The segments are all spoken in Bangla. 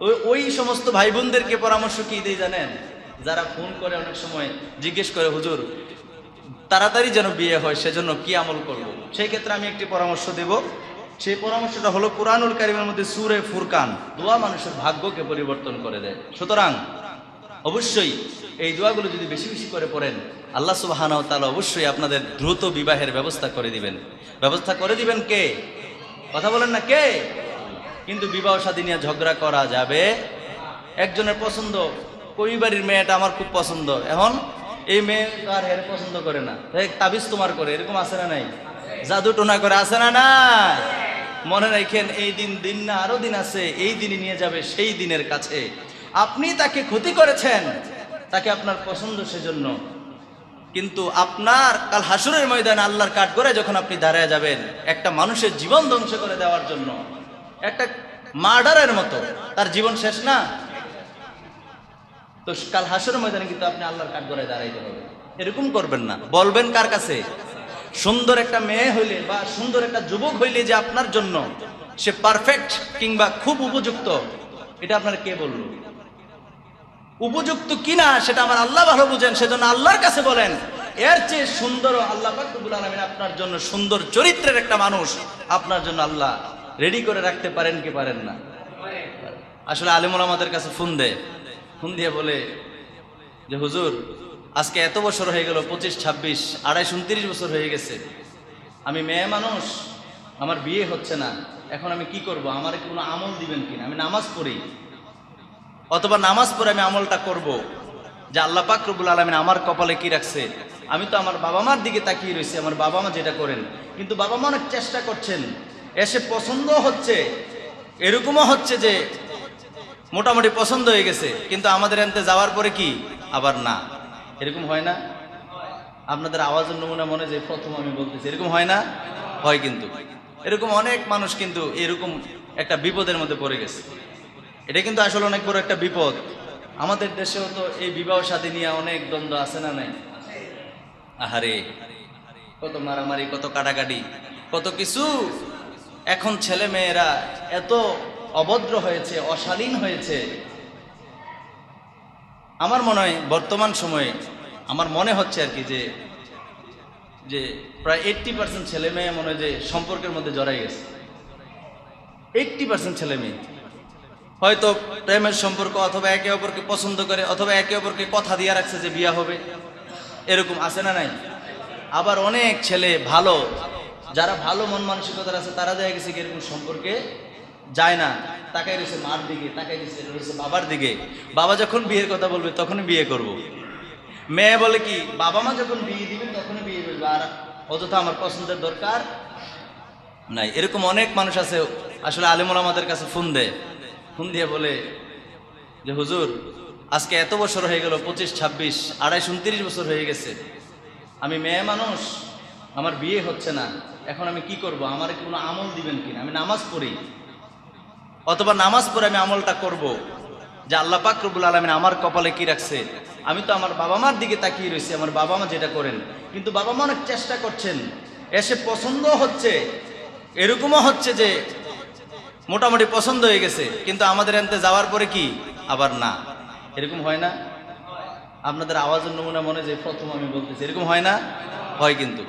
ওই সমস্ত ভাই বোনদেরকে পরামর্শ কি দেই জানেন? যারা ফোন করে অনেক সময় জিজ্ঞেস করে, হুজুর, তাড়াতাড়ি যেন বিয়ে হয়, সেজন্য কি আমল করব? সেই ক্ষেত্রে আমি একটি পরামর্শ দেব। সেই পরামর্শটা হলো কোরআনুল কারিমের মধ্যে সুরে ফুরকান, দোয়া মানুষের ভাগ্যকে পরিবর্তন করে দেয়। সুতরাং, অবশ্যই এই দোয়াগুলো যদি বেশি বেশি করে পড়েন, আল্লাহ সুবাহানাও তাহলে অবশ্যই আপনাদের দ্রুত বিবাহের ব্যবস্থা করে দিবেন। ব্যবস্থা করে দিবেন কে? কথা বলেন না কে? কিন্তু বিবাহ শাদী নিয়ে ঝগড়া করা যাবে। একজনের পছন্দ কবি বাড়ির মেয়েটা আমার খুব পছন্দ। এখন এই মেয়ে আর হের পছন্দ করে না। তাবিজ তোমার করে, এরকম আছে না নাই? জাদু টোনা করে আছে না না মনে রাখেন, এই দিন দিন না, আরও দিন আছে, এই দিনই নিয়ে যাবে সেই দিনের কাছে। আপনি তাকে ক্ষতি করেছেন, তাকে আপনার পছন্দ সেজন্য। কিন্তু আপনার কাল হাসুরের ময়দানে আল্লাহর কাঠ করে যখন আপনি দাঁড়ায় যাবেন, একটা মানুষের জীবন ধ্বংস করে দেওয়ার জন্য। একটা মার্ডারের মতো। তার জীবন শেষ না? তো কাল হাসুরের ময়দানে কিন্তু আপনি আল্লাহর কাঠ করে দাঁড়াইতে হবে। এরকম করবেন না। বলবেন কার কাছে? সুন্দর একটা মেয়ে হইলে বা সুন্দর একটা যুবক হইলে যে আপনার জন্য সে পারফেক্ট কিংবা খুব উপযুক্ত, এটা আপনার কে বলল? উপযুক্ত কিনা সেটা আমার আল্লাহ ভালো বুঝেন, সেজন্য আল্লাহর কাছে বলেন, এর চেয়ে সুন্দর আল্লাহ আপনার জন্য সুন্দর চরিত্রের একটা মানুষ আপনার জন্য আল্লাহ। রেডি করে রাখতে পারেন কি পারেন না? আসলে আলিমুল আমাদের কাছে ফোন দেয়। ফোন দিয়ে বলে যে, হুজুর, আজকে এত বছর হয়ে গেল, পঁচিশ, ছাব্বিশ, আড়াইশ, উনত্রিশ বছর হয়ে গেছে। আমি মেয়ে মানুষ, আমার বিয়ে হচ্ছে না। এখন আমি কি করব? আমার কোনো আমল দিবেন কিনা? আমি নামাজ পড়ি। অথবা নামাজ পড়ে আমি আমলটা করব। যে আল্লাহ পাক রব্বুল আলমিন আমার কপালে কি রাখছে? আমি তো আমার বাবা মার দিকে তাকিয়ে রয়েছি আমার বাবা মা যেটা করেন। কিন্তু বাবা মা অনেক চেষ্টা করছেন। এসে পছন্দ হচ্ছে, এরকমও হচ্ছে যে মোটামুটি পছন্দ হয়ে গেছে, কিন্তু আমাদের এনতে যাওয়ার পরে কি? আবার না। এরকম হয় না? আপনাদের আওয়াজের নমুনা মনে যে প্রথম আমি বলতেছি, এরকম হয় না? হয় কিন্তু। এরকম অনেক মানুষ কিন্তু এরকম একটা বিপদের মধ্যে পড়ে গেছে। এটা কিন্তু আসলে অনেক বড় একটা বিপদ। আমাদের দেশেও তো এই বিবাহ সাথী নিয়ে অনেক দ্বন্দ্ব আছে না নাই? আহারে, কত মারামারি, কত কাটাকাটি, কত কিছু এখন ছেলে মেয়েরা এত অভদ্র হয়েছে, অশালীন হয়েছে। আমার মনে হয় বর্তমান সময়ে আমার মনে হচ্ছে আর কি যে যে প্রায় এইট্টি পার্সেন্ট ছেলে মেয়ে মনে হয় যে সম্পর্কের মধ্যে জড়াই গেছে। এইট্টি পার্সেন্ট ছেলে মেয়ে হয়তো প্রেমের সম্পর্ক অথবা একে অপরকে পছন্দ করে অথবা একে অপরকে কথা দিয়ে রাখছে যে বিয়া হবে। এরকম আছে না নাই? আবার অনেক ছেলে ভালো যারা ভালো মন মানসিকতার আছে, তারা দেখা গেছে এরকম সম্পর্কে? যায় না। তাকাই রয়েছে মার দিকে তাকাই রয়েছে রয়েছে বাবার দিকে। বাবা যখন বিয়ের কথা বলবে, তখনই বিয়ে করব। মেয়ে বলে কি, বাবা মা যখন বিয়ে দিবে, তখনই বিয়ে করবে। আর অযথা আমার পছন্দের দরকার নাই। এরকম অনেক মানুষ আছে, আসলে আলিমুল আমাদের কাছে ফোন দেয়। ফোন দিয়ে বলে যে, হুজুর, আজকে এত বছর হয়ে গেল, পঁচিশ, ছাব্বিশ, আড়াইশ, উনত্রিশ বছর হয়ে গেছে। আমি মেয়ে মানুষ আমার বিয়ে হচ্ছে না, এখন আমি কি করব? আমার কোনো আমল দিবেন কিনা? আমি নামাজ পড়ি। অথবা নামাজ পড়ে আমি আমলটা করব। যে আল্লাহ পাক রব্বুল আলমিন আমার কপালে কি রাখছে? আমি তো আমার বাবা মার দিকে তাকিয়ে রয়েছি আমার বাবা মা যেটা করেন। কিন্তু বাবা মা অনেক চেষ্টা করছেন। এসে পছন্দ হচ্ছে। এরকমও হচ্ছে যে মোটামুটি পছন্দ হয়ে গেছে। কিন্তু আমাদের এনতে যাওয়ার পরে কি? আবার না। এরকম হয় না? আপনাদের আওয়াজের নমুনা মনে যে প্রথম আমি বলতেছি, এরকম হয় না? হয় কিন্তু।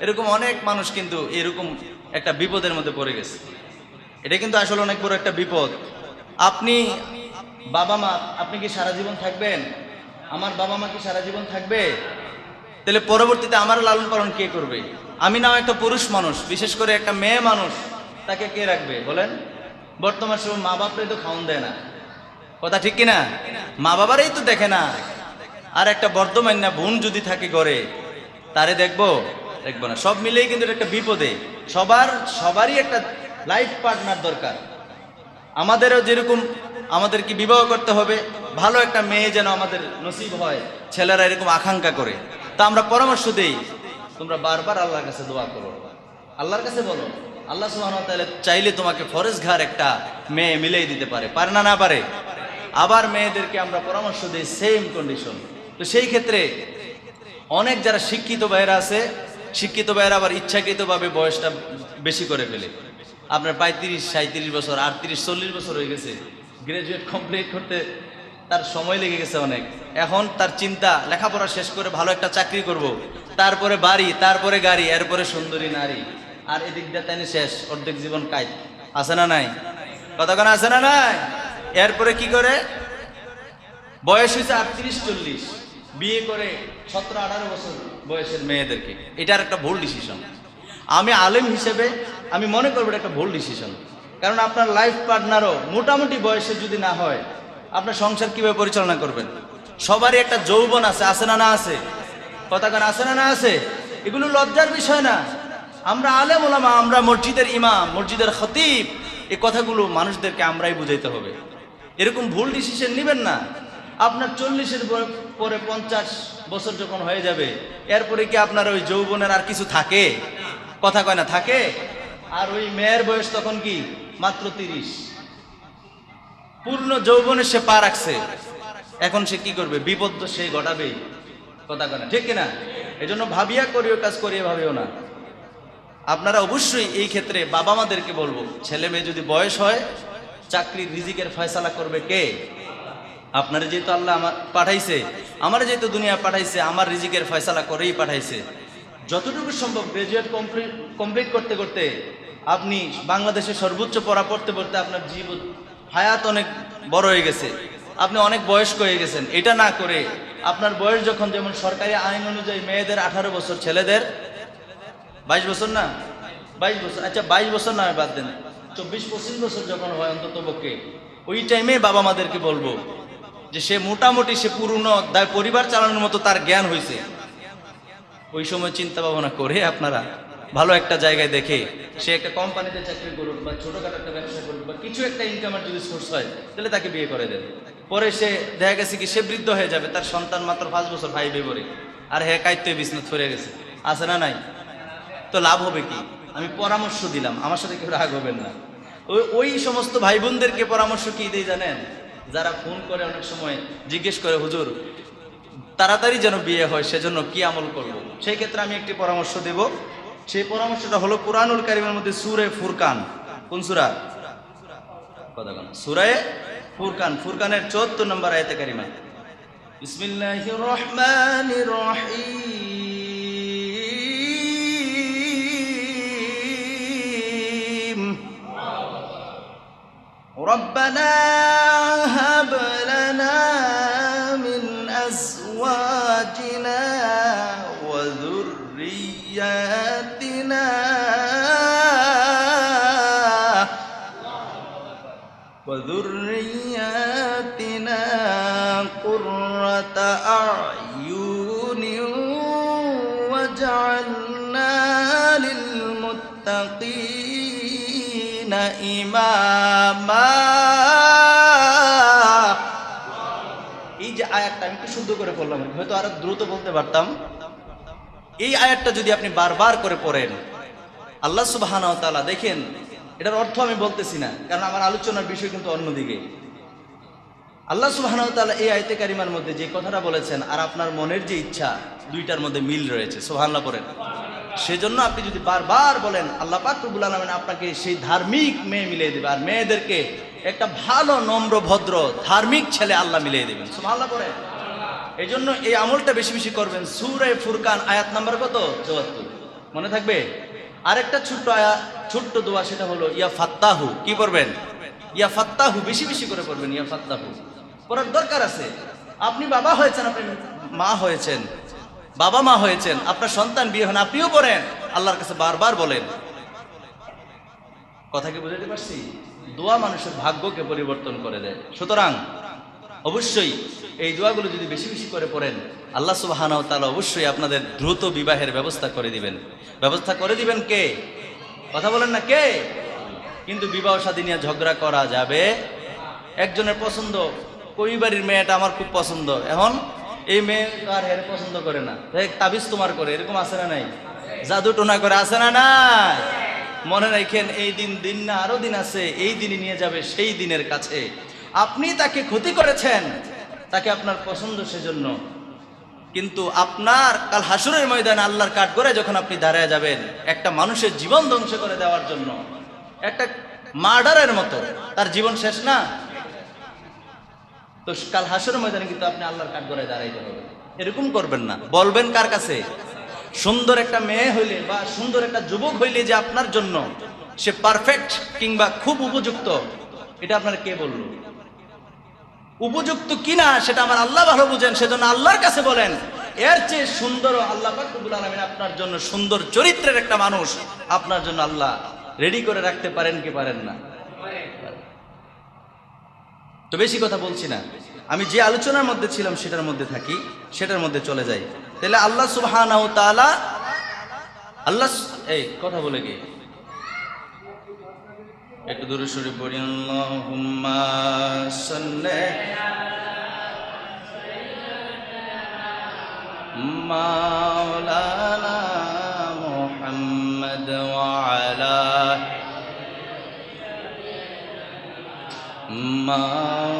এরকম অনেক মানুষ কিন্তু এরকম একটা বিপদের মধ্যে পড়ে গেছে। এটা কিন্তু আসলে অনেক বড় একটা বিপদ। আপনি বাবা মা, আপনি কি সারা জীবন থাকবেন? আমার বাবা মা কি সারা জীবন থাকবে? তাহলে পরবর্তীতে আমার লালন পালন কে করবে? আমি নাও একটা পুরুষ মানুষ, বিশেষ করে একটা মেয়ে মানুষ, তাকে কে রাখবে? বলেন। বর্তমান সময় মা বাপরে তো খাওন দেয় না। কথা ঠিক কিনা? মা বাবারই তো দেখে না। আর একটা বর্ধমান না বোন যদি থাকে ঘরে, তারে দেখব? দেখব না। সব মিলেই কিন্তু একটা বিপদে। সবার, সবারই একটা লাইফ পার্টনার দরকার। আমাদেরও যেরকম আমাদের কি বিবাহ করতে হবে, ভালো একটা মেয়ে যেন আমাদের নসিব হয়, ছেলেরা এরকম আকাঙ্ক্ষা করে। তা আমরা পরামর্শ দেই। তোমরা বারবার আল্লাহর কাছে দোয়া করো। আল্লাহর কাছে বলো, আল্লাহ ওয়া চাইলে তোমাকে ফরেজ ঘর একটা মেয়ে মিলেই দিতে পারে। পারে না না পারে। আবার মেয়েদেরকে আমরা পরামর্শ দিই সেম কন্ডিশন তো সেই ক্ষেত্রে অনেক যারা শিক্ষিত ভাইয়েরা আছে শিক্ষিত ভাইয়েরা আবার ইচ্ছাকৃতভাবে বয়সটা বেশি করে ফেলে। আপনার পঁয়ত্রিশ সাঁত্রিশ বছর, আটত্রিশ, চল্লিশ বছর হয়ে গেছে। গ্রাজুয়েট কমপ্লিট করতে তার সময় লেগে গেছে অনেক। এখন তার চিন্তা, লেখাপড়া শেষ করে ভালো একটা চাকরি করব। তারপরে বাড়ি, তারপরে গাড়ি, এরপরে সুন্দরী নারী। আর এদিক দিয়ে তাই শেষ, অর্ধেক জীবন কাজ আছে না নাই? কতক্ষণ আছে না নাই? এরপরে কি করে? বয়স হয়েছে আটত্রিশ, চল্লিশ। বিয়ে করে সতেরো, আঠারো বছর। বয়সের মেয়েদেরকে। এটার একটা ভুল ডিসিশন আমি আলেম হিসেবে আমি মনে করব এটা একটা ভুল ডিসিশন কারণ আপনার লাইফ পার্টনারও মোটামুটি বয়সে যদি না হয়, আপনার সংসার কীভাবে পরিচালনা করবেন? সবারই একটা যৌবন আছে আছে না না আছে? কথাকার আছে না না আছে? এগুলো লজ্জার বিষয় না। আমরা আলেম ওলামা, আমরা মসজিদের ইমাম, মসজিদের খতিব, এই কথাগুলো মানুষদেরকে আমরাই বুঝাইতে হবে। এরকম ভুল ডিসিশন নেবেন না। আপনার চল্লিশের পরে পঞ্চাশ বছর যখন হয়ে যাবে, এরপরে কি আপনার ওই যৌবনের আর কিছু থাকে? কথা কয় না, থাকে? আর ওই মেয়ের বয়স তখন কি? মাত্র তিরিশ। পূর্ণ যৌবনে সে পা রাখছে। এখন সে কি করবে? বিপদ সে ঘটাবে। কথা কয় না, ঠিক কিনা? এই জন্য ভাবিয়া করিও, কাজ করিয়ে ভাবিও না। আপনারা অবশ্যই এই ক্ষেত্রে বাবা মাদেরকে বলব, ছেলে মেয়ে যদি বয়স হয়, চাকরির রিজিকের ফয়সালা করবে কে? আপনারা যেহেতু আল্লাহ আমার পাঠাইছে, আমার যেহেতু দুনিয়া পাঠাইছে, আমার রিজিকের ফয়সালা করেই পাঠাইছে। যতটুকু সম্ভব গ্রাজুয়েট কমপ্লিট করতে করতে আপনি বাংলাদেশের সর্বোচ্চ পড়া পড়তে পড়তে আপনার জীবন হায়াত অনেক বড় হয়ে গেছে। আপনি অনেক বয়স্ক হয়ে গেছেন। এটা না করে আপনার বয়স যখন যেমন সরকারি আইন অনুযায়ী মেয়েদের আঠারো বছর, ছেলেদের বাইশ বছর না? বাইশ বছর আচ্ছা বাইশ বছর না বাদ দেন। চব্বিশ পঁচিশ বছর যখন হয় অন্তত পক্ষে ওই টাইমে বাবা মাদেরকে বলব যে সে মোটামুটি সে পুরনো দায় পরিবার চালানোর মতো তার জ্ঞান হয়েছে ওই সময় চিন্তা ভাবনা করে আপনারা ভালো একটা জায়গায় দেখে সে একটা কোম্পানিতে চাকরি করুক বা ছোটখাটো একটা ব্যবসা করুক বা কিছু একটা ইনকামের যদি সোর্স হয়, তাহলে তাকে বিয়ে করে দেন। পরে সে দেখা গেছে কি সে বৃদ্ধ হয়ে যাবে, তার সন্তান মাত্র পাঁচ বছর ভাই বেবরে আর হ্যাঁ কাইত্য বিছনা ফিরে গেছে। আছে না নাই? তো লাভ হবে কি? আমি পরামর্শ দিলাম, আমার সাথে কেউ রাগ হবেন না। ওই সমস্ত ভাই বোনদেরকে পরামর্শ কি দেই জানেন? যারা ফোন করে অনেক সময় জিজ্ঞেস করে হুজুর তাড়াতাড়ি যেন বিয়ে হয় সেজন্য কি আমল করব। সেই ক্ষেত্রে আমি একটি পরামর্শ দেব সেই পরামর্শটা হলো কোরআনুল কারিমের মধ্যে সুরে ফুরকান কোন সুরা কথা কোন সুরায় ফুরকান ফুরকানের চোদ্দ নম্বর আয়তে কারিমা বিসমিল্লাহির রহমানির রহিম ربنا وذرياتنا قرة أعين وجعلنا للمتقين إماما এই যে আয়াতটা আমি একটু শুদ্ধ করে বললাম হয়তো আরো দ্রুত বলতে পারতাম এই আয়াতটা যদি আপনি বারবার করে পড়েন আল্লাহ সুবাহান তাআলা দেখেন এটার অর্থ আমি বলতেছি না, কারণ আমার আলোচনার বিষয় কিন্তু অন্যদিকে আল্লাহ সুবাহান তাআলা এই আয়তে কারিমার মধ্যে যে কথাটা বলেছেন, আর আপনার মনের যে ইচ্ছা, দুইটার মধ্যে মিল রয়েছে সোহান্লা পড়েন। সেজন্য আপনি যদি বারবার বলেন, আল্লাহ পাক রব্বুল আলামিন আপনাকে সেই ধার্মিক মেয়ে মিলিয়ে দেবে, আর মেয়েদেরকে একটা ভালো, নম্র, ভদ্র, ধার্মিক ছেলে আল্লাহ মিলিয়ে দেবেন, সুবহানাল্লাহ পড়েন। এই জন্য এই আমলটা বেশি বেশি করবেন। সুরে ফুরকান আয়াত নাম্বার কত? চুয়াত্তর। মনে থাকবে? আরেকটা ছোট্ট আয়া ছোট্ট দোয়া সেটা হলো, ইয়া ফাত্তাহু কি পড়বেন? ইয়া ফাত্তাহু বেশি বেশি করে পড়বেন, ইয়া ফাত্তাহু পড়ার দরকার আছে। আপনি বাবা হয়েছেন, আপনি মা হয়েছেন, বাবা মা হয়েছেন, আপনার সন্তান বিয়ে হন, আপনিও পড়েন, আল্লাহর কাছে বারবার বলেন। কথা কি বুঝাতে পারছি? দোয়া মানুষের ভাগ্যকে পরিবর্তন করে দেয়। সুতরাং, অবশ্যই এই দোয়াগুলো যদি বেশি বেশি করে পড়েন, আল্লাহ সুবাহানাও তাহলে অবশ্যই আপনাদের দ্রুত বিবাহের ব্যবস্থা করে দিবেন। ব্যবস্থা করে দিবেন কে? কথা বলেন না কে? কিন্তু বিবাহ সাদী নিয়ে ঝগড়া করা যাবে। একজনের পছন্দ কই বাড়ির মেয়েটা আমার খুব পছন্দ। এখন এই মেয়ে আর হের পছন্দ করে না। তাবিজ তোমার করে, এরকম আছে না নাই? জাদু টোনা করে আছে না নাই? মনে রাখেন, এই দিন দিন না, আরও দিন আছে, এই দিনই নিয়ে যাবে সেই দিনের কাছে। আপনি তাকে ক্ষতি করেছেন, তাকে আপনার পছন্দ সেজন্য। কিন্তু আপনার কাল হাসুরের ময়দানে আল্লাহর কাঠ করে যখন আপনি দাঁড়ায় যাবেন, একটা মানুষের জীবন ধ্বংস করে দেওয়ার জন্য, একটা মার্ডারের মতো, তার জীবন শেষ না? তো কাল হাসুরের ময়দানে কিন্তু আপনি আল্লাহর কাঠ গড়ায় দাঁড়াইতে হবে। এরকম করবেন না। বলবেন কার কাছে? সুন্দর একটা মেয়ে হইলে বা সুন্দর একটা যুবক হইলে যে আপনার জন্য সে পারফেক্ট কিংবা খুব উপযুক্ত, এটা আপনার কে বলল? উপযুক্ত কিনা সেটা আমার আল্লাহ ভালো বুঝেন, সেজন্য আল্লাহর কাছে বলেন, এর চেয়ে সুন্দর আল্লাহ আপনার জন্য সুন্দর চরিত্রের একটা মানুষ আপনার জন্য আল্লাহ রেডি করে রাখতে পারেন কি পারেন না? তো বেশি কথা বলছি না। আমি যে আলোচনার মধ্যে ছিলাম সেটার মধ্যে থাকি, সেটার মধ্যে চলে যাই। তাহলে আল্লাহ তাআলা, আল্লাহ এই, কথা বলে কি? একটু দূরে সরে পড়ি, আল্লাহুম্মা صل مولانا محمد وعلى مولانا